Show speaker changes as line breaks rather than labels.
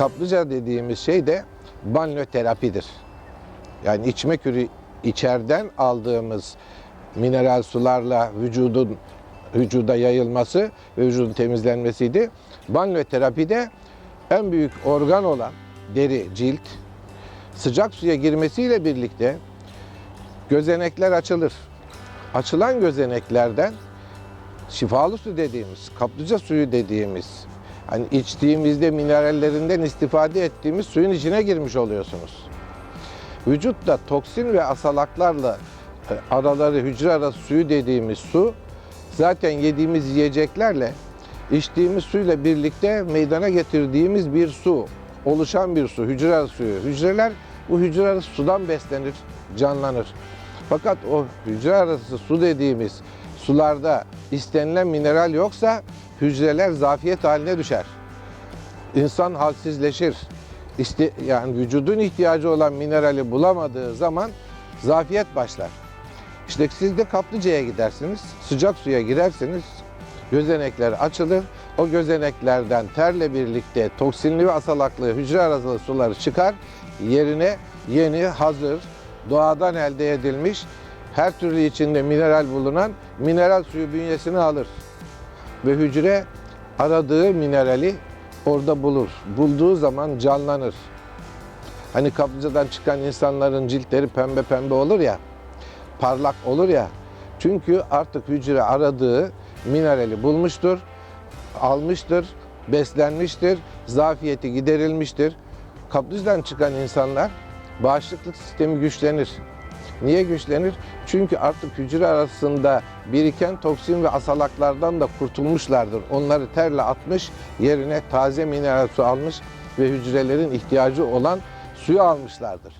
kaplıca dediğimiz şey de banyo terapidir. Yani içme kürü içeriden aldığımız mineral sularla vücudun vücuda yayılması ve vücudun temizlenmesiydi. Banyo terapide en büyük organ olan deri, cilt sıcak suya girmesiyle birlikte gözenekler açılır. Açılan gözeneklerden şifalı su dediğimiz, kaplıca suyu dediğimiz, hani içtiğimizde minerallerinden istifade ettiğimiz suyun içine girmiş oluyorsunuz. Vücutta toksin ve asalaklarla e, araları hücre arası suyu dediğimiz su zaten yediğimiz yiyeceklerle içtiğimiz suyla birlikte meydana getirdiğimiz bir su, oluşan bir su, hücre arası suyu. Hücreler bu hücre arası sudan beslenir, canlanır. Fakat o hücre arası su dediğimiz sularda istenilen mineral yoksa hücreler zafiyet haline düşer. İnsan halsizleşir. İşte yani vücudun ihtiyacı olan minerali bulamadığı zaman zafiyet başlar. İşte siz de kaplıcaya gidersiniz, sıcak suya girersiniz, gözenekler açılır. O gözeneklerden terle birlikte toksinli ve asalaklı hücre arası suları çıkar. Yerine yeni, hazır, doğadan elde edilmiş, her türlü içinde mineral bulunan mineral suyu bünyesine alır. Ve hücre aradığı minerali orada bulur. Bulduğu zaman canlanır. Hani kaplıcadan çıkan insanların ciltleri pembe pembe olur ya, parlak olur ya. Çünkü artık hücre aradığı minerali bulmuştur, almıştır, beslenmiştir, zafiyeti giderilmiştir. Kaplıcadan çıkan insanlar bağışıklık sistemi güçlenir. Niye güçlenir? Çünkü artık hücre arasında biriken toksin ve asalaklardan da kurtulmuşlardır. Onları terle atmış, yerine taze mineral su almış ve hücrelerin ihtiyacı olan suyu almışlardır.